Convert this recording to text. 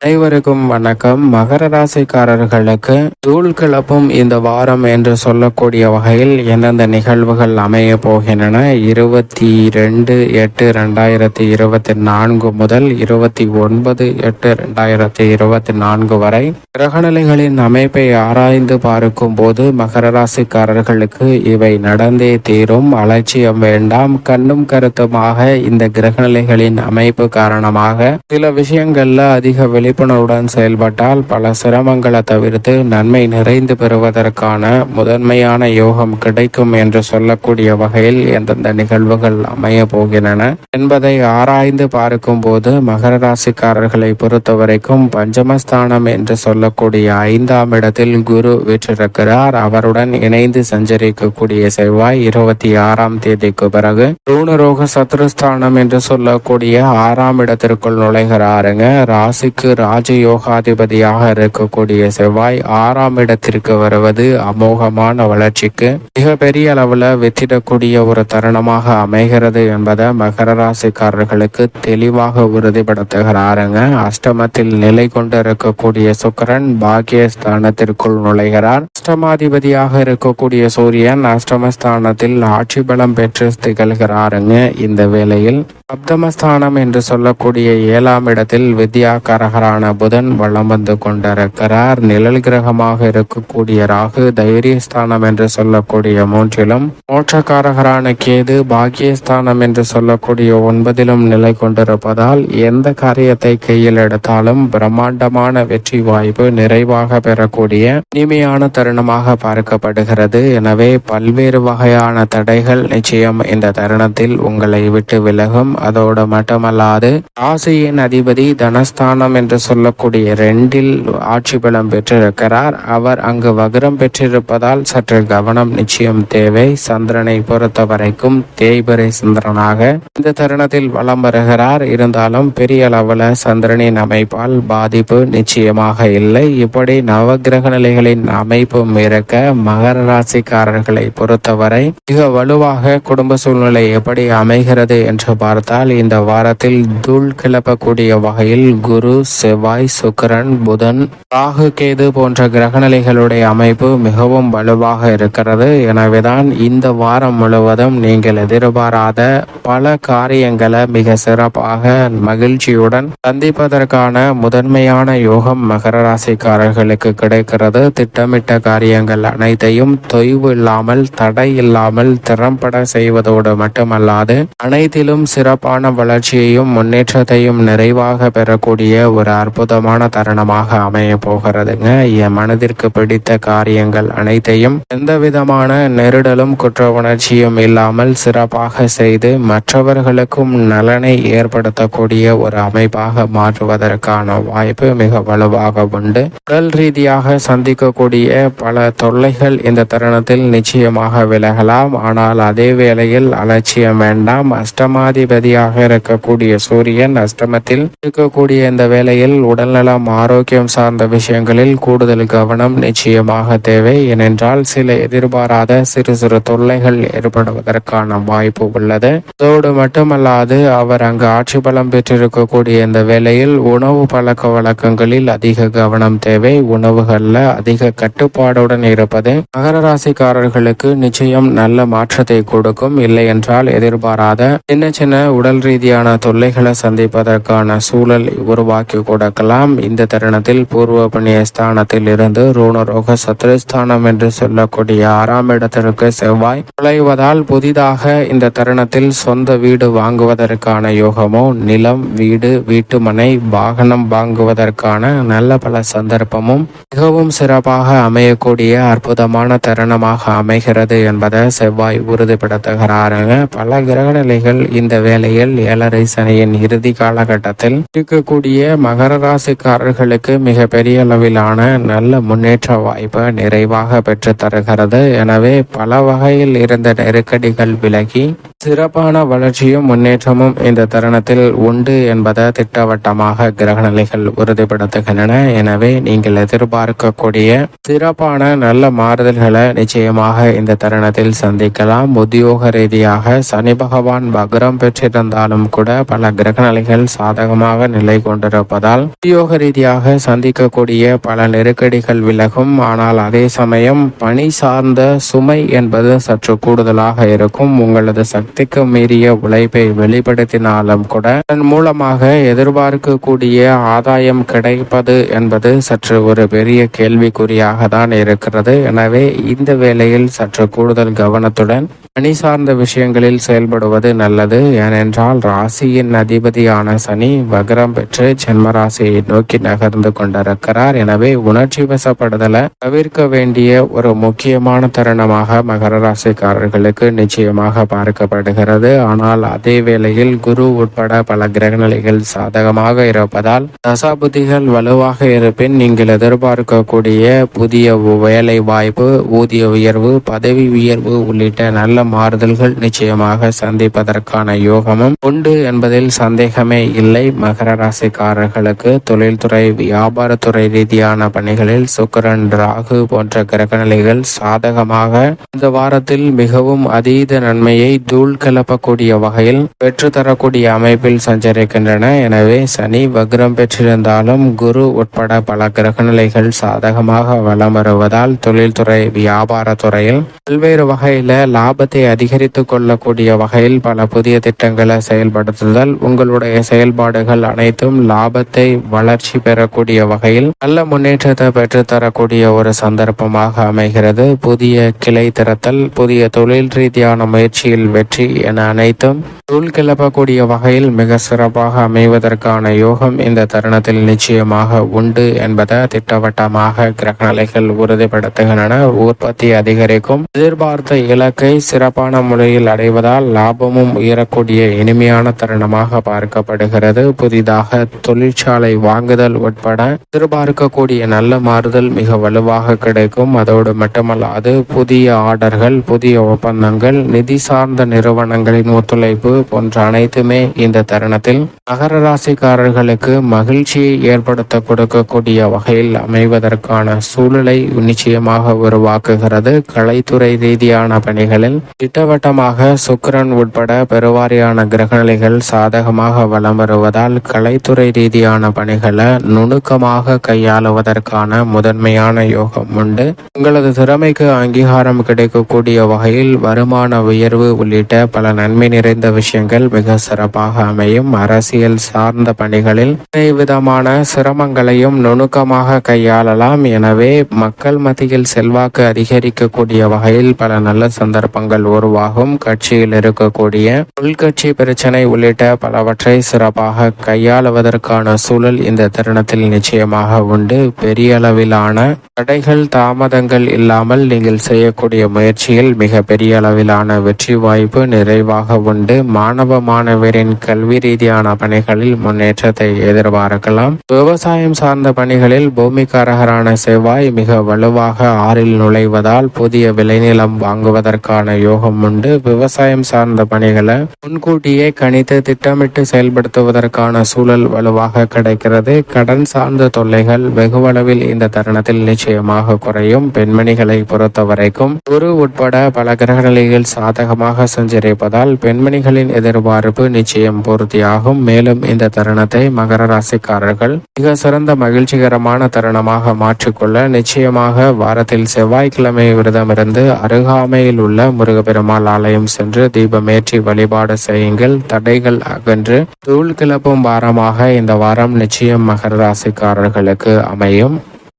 அனைவருக்கும் வணக்கம். மகர ராசிக்காரர்களுக்கு தூள் கிளப்பும் இந்த வாரம் என்று சொல்லக்கூடிய வகையில் எந்தெந்த நிகழ்வுகள் அமைய போகின்றன? இருபத்தி ரெண்டு எட்டு ரெண்டாயிரத்தி இருபத்தி நான்கு முதல் இருபத்தி ஒன்பது எட்டு ரெண்டாயிரத்தி இருபத்தி நான்கு வரை கிரகநிலைகளின் அமைப்பை ஆராய்ந்து பார்க்கும் போது மகர ராசிக்காரர்களுக்கு இவை நடந்தே தீரும். அலட்சியம் வேண்டாம். கண்ணும் கருத்துமாக இந்த கிரகநிலைகளின் அமைப்பு காரணமாக சில விஷயங்கள்ல அதிக விழிப்புணர்வுடன் செயல்பட்டால் பல சிரமங்களை தவிர்த்து நன்மை நிறைந்து பெறுவதற்கான முதன்மையான யோகம் கிடைக்கும் என்று சொல்லக்கூடிய வகையில் எந்தெந்த நிகழ்வுகள் அமைய போகின்றன என்பதை ஆராய்ந்து பார்க்கும் போது மகர ராசிக்காரர்களை பொறுத்தவரைக்கும் பஞ்சமஸ்தானம் என்று சொல்லக்கூடிய ஐந்தாம் இடத்தில் குரு வீற்றிருக்கிறார். அவருடன் இணைந்து சஞ்சரிக்கக்கூடிய செவ்வாய் இருபத்தி ஆறாம் தேதிக்கு பிறகு ரூணரோக சத்ருஸ்தானம் என்று சொல்லக்கூடிய ஆறாம் இடத்திற்குள் நுழைகிறாருங்க. ராசிக்கு ராஜயோகாதிபதியாக இருக்கக்கூடிய செவ்வாய் ஆறாம் இடத்திற்கு வருவது அமோகமான வளர்ச்சிக்கு மிக பெரிய அளவுல வெற்றிடக்கூடிய ஒரு தருணமாக அமைகிறது என்பதை மகர ராசிக்காரர்களுக்கு தெளிவாக உறுதிப்படுத்துகிறாருங்க. அஷ்டமத்தில் நிலை கொண்டு இருக்கக்கூடிய சுக்கரன் பாக்கியஸ்தானத்திற்குள் நுழைகிறார். அஷ்டமாதிபதியாக இருக்கக்கூடிய சூரியன் அஷ்டமஸ்தானத்தில் ஆட்சி பலம் பெற்று திகழ்கிறாருங்க. இந்த வேளையில் சப்தமஸ்தானம் என்று சொல்லக்கூடிய ஏழாம் இடத்தில் வித்யாகாரகரான புதன் வளம் வந்து கொண்டிருக்கிறார். நிழல் கிரகமாக இருக்கக்கூடிய ராகு தைரியஸ்தானம் என்று சொல்லக்கூடிய மூன்றிலும் மோட்சக்காரகரான கேது பாக்கியஸ்தானம் என்று சொல்லக்கூடிய ஒன்பதிலும் நிலை கொண்டிருப்பதால் எந்த காரியத்தை கையில் எடுத்தாலும் பிரம்மாண்டமான வெற்றி வாய்ப்பு நிறைவாக பெறக்கூடிய இனிமையான தருணமாக பார்க்கப்படுகிறது. எனவே பல்வேறு வகையான தடைகள் நிச்சயம் இந்த தருணத்தில் உங்களை விட்டு விலகும். அதோடு மட்டுமல்லாது ராசியின் அதிபதி தனஸ்தானம் என்று சொல்லக்கூடிய ரெண்டில் ஆட்சி பலம் பெற்றிருக்கிறார். அவர் அங்கு வக்ரம் பெற்றிருப்பதால் சற்று கவனம் நிச்சயம் தேவை. சந்திரனை பொறுத்த வரைக்கும் தேய்பிரை சந்திரனாக இந்த தருணத்தில் வலம் வருகிறார். இருந்தாலும் பெரிய அளவில் சந்திரனின் அமைப்பால் பாதிப்பு நிச்சயமாக இல்லை. இப்படி நவகிரக நிலைகளின் அமைப்பும் இருக்க மகர ராசிக்காரர்களை பொறுத்தவரை மிக வலுவாக குடும்ப சூழ்நிலை எப்படி அமைகிறது என்று பார்த்தால் இந்த வாரத்தில் தூள் கிளப்பக்கூடிய வகையில் குரு செவ்வாய் சுக்கிரன் புதன் ராகு கேது போன்ற கிரகநிலைகளுடைய அமைப்பு மிகவும் வலுவாக இருக்கிறது. எனவேதான் இந்த வாரம் முழுவதும் நீங்கள் எதிர்பாராத பல காரியங்களை மிக சிறப்பாக மகிழ்ச்சியுடன் சந்திப்பதற்கான முதன்மையான யோகம் மகர ராசிக்காரர்களுக்கு கிடைக்கிறது. திட்டமிட்ட காரியங்கள் அனைத்தையும் தொய்வு இல்லாமல் தடை இல்லாமல் திறம்பட செய்வதோடு மட்டுமல்லாது அனைத்திலும் சிறப்பான வளர்ச்சியையும் முன்னேற்றத்தையும் நிறைவாக பெறக்கூடிய ஒரு அற்புதமான தருணமாக அமைய போகிறதுங்க. என் மனதிற்கு பிடித்த காரியங்கள் அனைத்தையும் எந்த விதமான நெருடலும் குற்ற உணர்ச்சியும் இல்லாமல் சிறப்பாக செய்து மற்றவர்களுக்கும் நலனை ஏற்படுத்தக்கூடிய ஒரு அமைப்பாக மாற்றுவதற்கான வாய்ப்பு மிக வலுவாக உண்டு. உடல் ரீதியாக சந்திக்கக்கூடிய பல தொல்லைகள் இந்த தருணத்தில் நிச்சயமாக விலகலாம். ஆனால் அதே வேளையில் அலட்சியம் வேண்டாம். அஷ்டமாதிபதியாக இருக்கக்கூடிய சூரியன் அஷ்டமத்தில் இருக்கக்கூடிய இந்த வேளையில் உடல்நலம் ஆரோக்கியம் சார்ந்த விஷயங்களில் கூடுதல் கவனம் நிச்சயமாக தேவை. ஏனென்றால் சில எதிர்பாராத சிறு சிறு தொல்லைகள் ஏற்படுவதற்கான வாய்ப்பு உள்ளது. அதோடு மட்டுமல்லாது அவர் அங்கு ஆட்சி பலம் பெற்றிருக்கக்கூடிய இந்த வேளையில் உணவு பழக்க வழக்கங்களில் அதிக கவனம் தேவை. உணவுகள்ல அதிக கட்டுப்பாடுடன் இருப்பது மகர ராசிக்காரர்களுக்கு நிச்சயம் நல்ல மாற்றத்தை கொடுக்கும். இல்லை என்றால் எதிர்பாராத சின்ன சின்ன உடல் ரீதியான தொல்லைகளை சந்திப்பதற்கான சூழல் உருவாக்கி கொடுக்கலாம். இந்த தருணத்தில் பூர்வ புண்ணிய ஸ்தானத்தில் இருந்து ரூணரோக சத்ருஸ்தானம் என்று சொல்லக்கூடிய ஆறாம் இடத்திற்கு செவ்வாய் நுழைவதால் புதிதாக இந்த தருணத்தில் சொந்த வீடு வாங்குவதற்கான யோகமோ நிலம் வீடு வீட்டுமனை வாகனம் வாங்குவதற்கான நல்ல பல சந்தர்ப்பமும் மிகவும் சிறப்பாக அமையக்கூடிய அற்புதமான தருணமாக அமைகிறது என்பதை செவ்வாய் உறுதிப்படுத்துகிறாருங்க. பல கிரகநிலைகள் இந்த வேளையில் ஏழரை சனியின் இறுதி காலகட்டத்தில் இருக்கக்கூடிய மகர ராசிக்காரர்களுக்கு மிக பெரிய அளவிலான நல்ல முன்னேற்ற வாய்ப்பை நிறைவாக பெற்று தருகிறது. எனவே பல வகையில் இருந்த நெருக்கடிகள் விலகி சிறப்பான வளர்ச்சியும் முன்னேற்றமும் இந்த தருணத்தில் உண்டு என்பதை திட்டவட்டமாக கிரகநிலைகள் உறுதிப்படுத்துகின்றன. எனவே நீங்கள் எதிர்பார்க்கக்கூடிய சிறப்பான நல்ல மாறுதல்களை நிச்சயமாக இந்த தருணத்தில் சந்திக்கலாம். உத்தியோக ரீதியாக சனி பகவான் வக்ரம் பெற்றிருந்தாலும் கூட பல கிரகநிலைகள் சாதகமாக நிலை கொண்டிருப்பதால் உத்தியோக ரீதியாக சந்திக்கக்கூடிய பல நெருக்கடிகள் விலகும். ஆனால் அதே சமயம் பணி சார்ந்த சுமை என்பது சற்று கூடுதலாக இருக்கும். உங்களது சக்திக்கு மீறிய உழைப்பை வெளிப்படுத்தினாலும் கூட அதன் மூலமாக எதிர்பார்க்கக்கூடிய ஆதாயம் கிடைப்பது என்பது சற்று ஒரு பெரிய கேள்விக்குறியாக தான் இருக்கிறது. எனவே இந்த வேளையில் சற்று கூடுதல் கவனத்துடன் பணி சார்ந்த விஷயங்களில் செயல்படுவது நல்லது. ஏனென்றால் ராசியின் அதிபதியான சனி வக்ரம் பெற்று ஜென்மராசியை நோக்கி நகர்ந்து கொண்டிருக்கிறார். எனவே உணர்ச்சி வசப்படுதலை தவிர்க்க வேண்டிய ஒரு முக்கியமான தருணமாக மகர ராசிக்காரர்களுக்கு நிச்சயமாக காணப்படுகிறது ஆனால் அதே வேளையில் குரு உட்பட பல கிரகநிலைகள் சாதகமாக இருப்பதால் தசாபுதிகள் வலுவாக இருப்பின் நீங்கள் எதிர்பார்க்கக்கூடிய புதிய வேலை வாய்ப்பு ஊதிய உயர்வு பதவி உயர்வு உள்ளிட்ட நல்ல மாறுதல்கள் நிச்சயமாக சந்திப்பதற்கான யோகமும் உண்டு என்பதில் சந்தேகமே இல்லை. மகர ராசிக்காரர்களுக்கு தொழில்துறை வியாபாரத்துறை ரீதியான பணிகளில் சுக்கரன் ராகு போன்ற கிரகநிலைகள் சாதகமாக இந்த வாரத்தில் மிகவும் அதீத நன்மையை தூள் உள்கலப்பக்கூடிய வகையில் பெற்றுத்தரக்கூடிய அமைப்பில் சஞ்சரிக்கின்றன. எனவே சனி வக்ரம் பெற்றிருந்தாலும் குரு உட்பட பல கிரகநிலைகள் சாதகமாக வளம் வருவதால் தொழில்துறை வியாபாரத்துறையில் பல்வேறு வகையில லாபத்தை அதிகரித்துக் கொள்ளக்கூடிய வகையில் பல புதிய திட்டங்களை செயல்படுத்துதல் உங்களுடைய செயல்பாடுகள் அனைத்தும் லாபத்தை வளர்ச்சி பெறக்கூடிய வகையில் நல்ல முன்னேற்றத்தை பெற்றுத்தரக்கூடிய ஒரு சந்தர்ப்பமாக அமைகிறது. புதிய கிளை திறத்தல் புதிய தொழில் ரீதியான முயற்சியில் வெற்றி என அனைத்தும் தூள் கிளப்பக்கூடிய வகையில் மிக சிறப்பாக அமைவதற்கான யோகம் இந்த தருணத்தில் நிச்சயமாக உண்டு என்பதை திட்டவட்டமாக கிரகநிலைகள் உறுதிப்படுத்துகின்றன. உற்பத்தி அதிகரிக்கும். எதிர்பார்த்த இலக்கை சிறப்பான முறையில் அடைவதால் லாபமும் உயரக்கூடிய இனிமையான தருணமாக பார்க்கப்படுகிறது. புதிதாக தொழிற்சாலை வாங்குதல் உட்பட எதிர்பார்க்கக்கூடிய நல்ல மாறுதல் மிக வலுவாக கிடைக்கும். அதோடு மட்டுமல்லாது புதிய ஆர்டர்கள் புதிய ஒப்பந்தங்கள் நிதி சார்ந்த நிறுவனங்களின் ஒத்துழைப்பு போன்ற அனைத்துமே இந்த தருணத்தில் மகர ராசிக்காரர்களுக்கு மகிழ்ச்சியை ஏற்படுத்த கொடுக்கக்கூடிய வகையில் அமைவதற்கான சூழலை நிச்சயமாக உருவாக்குகிறது. கலைத்துறை ரீதியான பணிகளில் திட்டவட்டமாக சுக்கிரன் உட்பட பெருவாரியான கிரகநிலைகள் சாதகமாக வலம் வருவதால் கலைத்துறை ரீதியான பணிகளை நுணுக்கமாக கையாளுவதற்கான முதன்மையான யோகம் உண்டு. உங்களது திறமைக்கு அங்கீகாரம் கிடைக்கக்கூடிய வகையில் வருமான உயர்வு உள்ளிட்ட பல நன்மை நிறைந்த விஷயங்கள் மிக சிறப்பாக அமையும். அரசியல் சார்ந்த பணிகளில் விதமான சிரமங்களையும் நுணுக்கமாக கையாளலாம். எனவே மக்கள் மத்தியில் செல்வாக்கு அதிகரிக்கக்கூடிய வகையில் பல நல்ல சந்தர்ப்பங்கள் உருவாகும். கட்சியில் இருக்கக்கூடிய உள்கட்சி பிரச்சனை உள்ளிட்ட பலவற்றை சிறப்பாக கையாளுவதற்கான சூழல் இந்த தருணத்தில் நிச்சயமாக உண்டு. பெரிய அளவிலான தடைகள் தாமதங்கள் இல்லாமல் நீங்கள் செய்யக்கூடிய முயற்சியில் மிக பெரிய அளவிலான வெற்றி வாய்ப்பு நிறைவாக உண்டு. மாணவ மாணவரின் கல்வி ரீதியான பணிகளில் முன்னேற்றத்தை எதிர்பார்க்கலாம். விவசாயம் சார்ந்த பணிகளில் பூமிக்காரகரான செவ்வாய் மிக வலுவாக ஆறில் நுழைவதால் புதிய விளைநிலம் வாங்குவதற்கான யோகம் உண்டு. விவசாயம் சார்ந்த பணிகளை முன்கூட்டியே கணித்து திட்டமிட்டு செயல்படுத்துவதற்கான சூழல் வலுவாக கிடைக்கிறது. கடன் சார்ந்த தொல்லைகள் வெகுவளவில் இந்த தருணத்தில் நிச்சயமாக குறையும். பெண்மணிகளை பொறுத்தவரைக்கும் குரு உட்பட பல கிரகநிலைகள் சாதகமாக சஞ்சரிப்பதால் பெண்மணிகளின் எதிர்பார்ப்பு நிச்சயம் பூர்த்தியாகும். மேலும் இந்த தருணத்தை மகர ராசிக்காரர்கள் மிக சிறந்த மகிழ்ச்சிகரமான தருணமாக மாற்றிக்கொள்ள நிச்சயமாக வாரத்தில் செவ்வாய்க்கிழமை விரதமிருந்து அருகாமையில் உள்ள முருகப்பெருமாள் ஆலயம் சென்று தீபமேற்றி வழிபாடு செய்யுங்கள். தடைகள் அகன்று தூள் கிளப்பும் வாரமாக இந்த வாரம் நிச்சயம் மகர ராசிக்காரர்களுக்கு அமையும்.